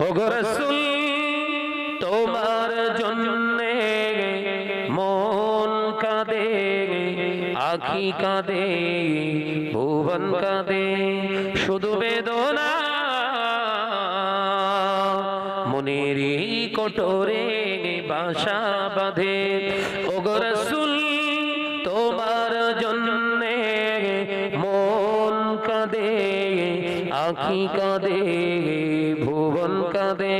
রসুল, তোমার জন্যে মন কাঁদে, আখি কাঁদে, ভুবন কাঁদে, শুধু বেদনা মনেরই কোটরে বাসা বাঁধে। ওগো রসুল, তোমার জন্যে মন কাঁদে আখি কাঁদে ভুবন কাঁদে।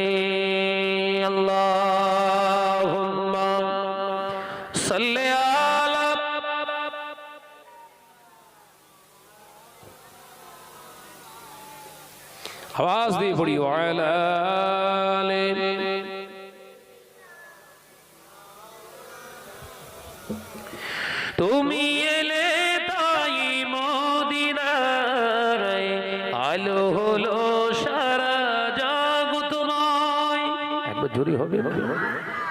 আল্লাহ সাল্লে আওয়াজ দিয়ে পড়ি তুমি আলো হলো সারা জগৎময় একবার জোরে হবে হবে।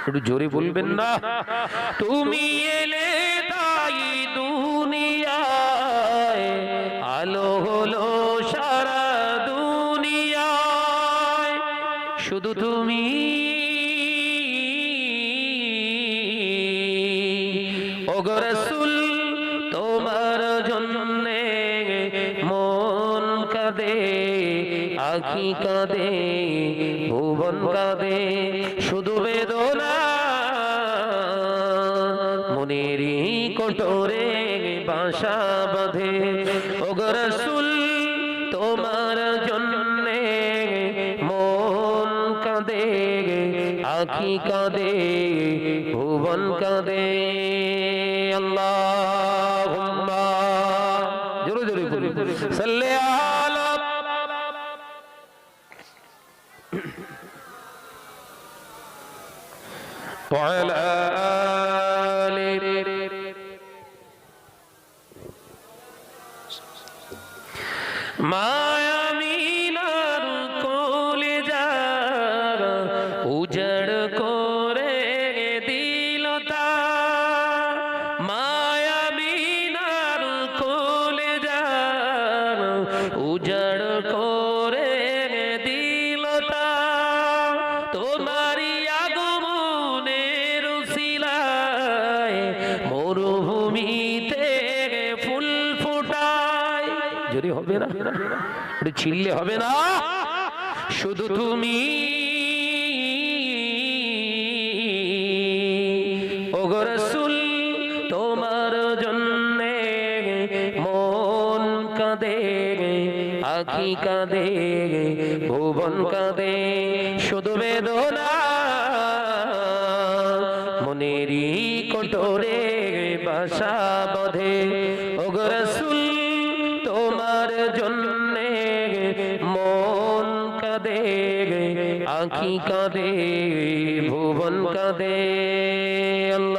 একটু জোরে বলবেন না। তুমি এলে তাই দুনিয়ায়। আলো হলো সারা দুনিয়ায়। শুধু তুমি। ওগো আখি কাঁদে? ভুবন কাঁদে, শুধু বেদনা। মনেরই কোটরে বাসা বাঁধে। ওগো রসুল, তোমার জন্যে মন কাঁদে, আখি কাঁদে, ভুবন কাঁদে। আল্লাহ জোরে জোরে বলি وعلى آله মায়ামিনার কোলে যার উজড় করে দিল তার মায়ামিনার কোলে যার উজড় যদি হবে না ছিললে হবে না। শুধু তুমি। ওগো রসুল, তোমার জন্যে মন কাঁদে, আখি কাঁদে, ভুবন কাঁদে, শুধু বেদনা। মনেরই কোটরে বাসা বধে। জন্যে মন কাঁদে আঁখি কাঁদে ভুবন কাঁদে আল্লাহ